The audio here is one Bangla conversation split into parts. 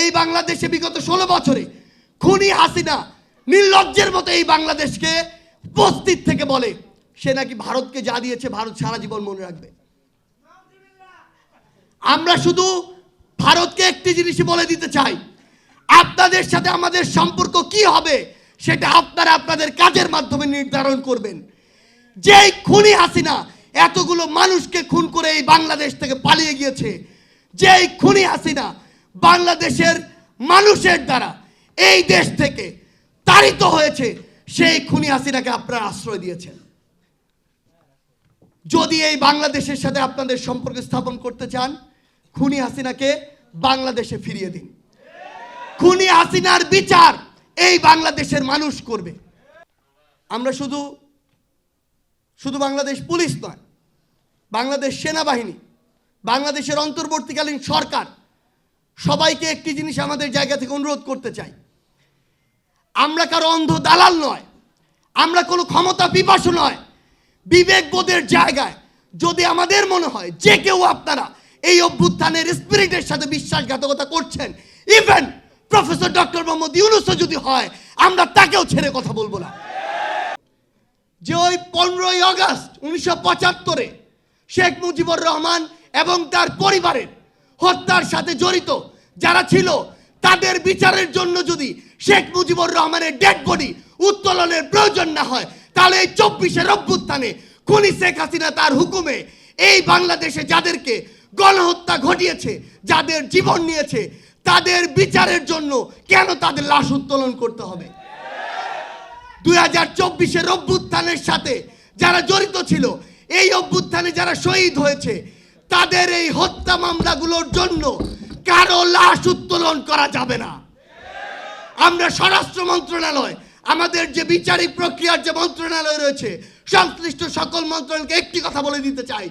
এই বাংলাদেশে বিগত ষোলো বছরে খুনি হাসিনা নির্লজ্জের মতো এই বাংলাদেশকে উপস্থিত থেকে বলে, সে নাকি ভারতকে যা দিয়েছে ভারত সারা জীবন মনে রাখবে। আমরা শুধু ভারতকে একটি জিনিসই বলে দিতে চাই, আপনাদের সাথে আমাদের সম্পর্ক কি হবে সেটা আপনারা আপনাদের কাজের মাধ্যমে নির্ধারণ করবেন। যেই খুনি হাসিনা এতগুলো মানুষকে খুন করে এই বাংলাদেশ থেকে পালিয়ে গিয়েছে, যেই খুনি হাসিনা বাংলাদেশের মানুষের দ্বারা এই দেশ থেকে তাড়িত হয়েছে সেই খুনি হাসিনাকে আপনারা আশ্রয় দিয়েছেন। যদি এই বাংলাদেশের সাথে আপনাদের সম্পর্ক স্থাপন করতে চান, খুনি হাসিনাকে বাংলাদেশে ফিরিয়ে দিন। খুনি হাসিনার বিচার এই বাংলাদেশের মানুষ করবে। আমরা শুধু শুধু বাংলাদেশ পুলিশ নয়, বাংলাদেশ সেনাবাহিনী, বাংলাদেশের অন্তর্বর্তীকালীন সরকার সবাইকে একটি জিনিস আমাদের জায়গা থেকে অনুরোধ করতে চাই। আমরা কারও অন্ধ দালাল নয়, আমরা কোনো ক্ষমতা পিপাসু নয়। বিবেকবোধের জায়গায় যদি আমাদের মনে হয় যে কেউ আপনারা এই অভ্যুত্থানের স্পিরিটের সাথে বিশ্বাসঘাতকতা করছেন ইভেন প্রফেসর ডক্টর মোহাম্মদ ইউনুসও যদি হয়, আমরা তাকেও ছেড়ে কথা বলব না। যে ওই পনেরোই আগস্ট উনিশশো পঁচাত্তরে শেখ মুজিবুর রহমান এবং তার পরিবারের হত্যার সাথে জড়িত যারা ছিল, তাদের বিচারের জন্য যদি শেখ মুজিবুর রহমানের ডেড বডি উত্তোলনের প্রয়োজন না হয়, তাহলে এই চব্বিশের অভ্যুত্থানে খুনি শেখ হাসিনা তার হুকুমে এই বাংলাদেশে যাদেরকে গণহত্যা ঘটিয়েছে, যাদের জীবন নিয়েছে, তাদের বিচারের জন্য কেন তাদের লাশ উত্তোলন করতে হবে? দুই হাজার চব্বিশের অভ্যুত্থানের সাথে যারা জড়িত ছিল, এই অভ্যুত্থানে যারা শহীদ হয়েছে তাদের এই হত্যা মামলাগুলোর জন্য কারও লাশ উত্তোলন করা যাবে না। আমরা স্বরাষ্ট্র মন্ত্রণালয়, আমাদের যে বিচারিক প্রক্রিয়ার যে মন্ত্রণালয় রয়েছে, সংশ্লিষ্ট সকল মন্ত্রণালয়কে একটি কথা বলে দিতে চাই।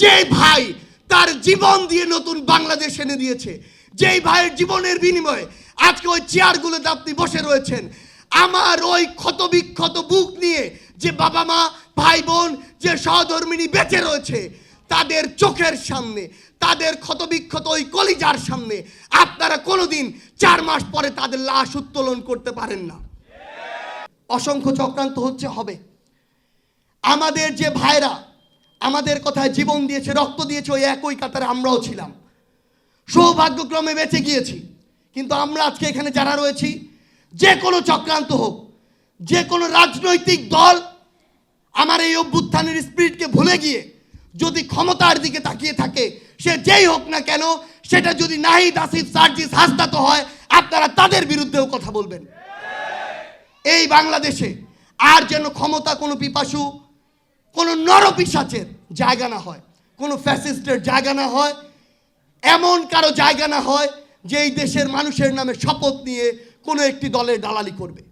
যে ভাই তার জীবন দিয়ে নতুন বাংলাদেশ এনে দিয়েছে, যেই ভাইয়ের জীবনের বিনিময়ে আজকে ওই চেয়ারগুলোতে আপনি বসে রয়েছেন, আমার ওই ক্ষত বিক্ষত বুক নিয়ে যে বাবা মা, ভাই বোন, যে সহধর্মিনী বেঁচে রয়েছে তাদের চোখের সামনে, তাদের ক্ষতবিক্ষত ওই কলিজার সামনে আপনারা কোনোদিন চার মাস পরে তাদের লাশ উত্তোলন করতে পারেন না। অসংখ্য চক্রান্ত হচ্ছে, হবে। আমাদের যে ভাইরা আমাদের কথায় জীবন দিয়েছে, রক্ত দিয়েছে, ওই একই কাতারে আমরাও ছিলাম। সৌভাগ্যক্রমে বেঁচে গিয়েছি। কিন্তু আমরা আজকে এখানে যারা রয়েছি, যে কোনো চক্রান্ত হোক, যে কোনো রাজনৈতিক দল আমার এই অভ্যুত্থানের স্পিরিটকে ভুলে গিয়ে যদি ক্ষমতার দিকে তাকিয়ে থাকে, সে যেই হোক না কেন, সেটা যদি নাহিদ, আসিফ, সার্জিস হাসদাত হয়, আপনারা তাদের বিরুদ্ধেও কথা বলবেন। এই বাংলাদেশে আর যেন ক্ষমতা কোনো পিপাসু, কোনো নরপিসাচের জায়গা না হয়, কোনো ফ্যাসিস্টের জায়গা না হয়, এমন কারও জায়গা না হয় যে এই দেশের মানুষের নামে শপথ নিয়ে কোনো একটি দলের দালালি করবে।